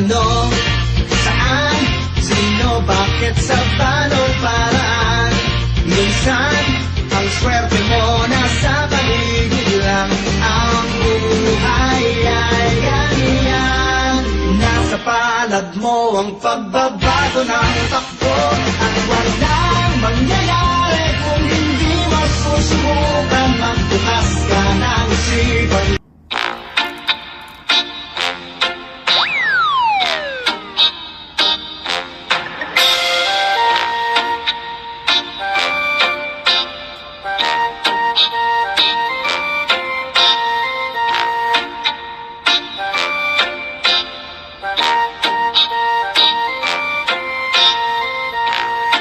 Ano, saan, sino, bakit, sa paano paraan? Minsan, ang swerte mo nasa paligid lang Ang buhay ay ganyan Nasa palad mo ang pagbabago ng takbo.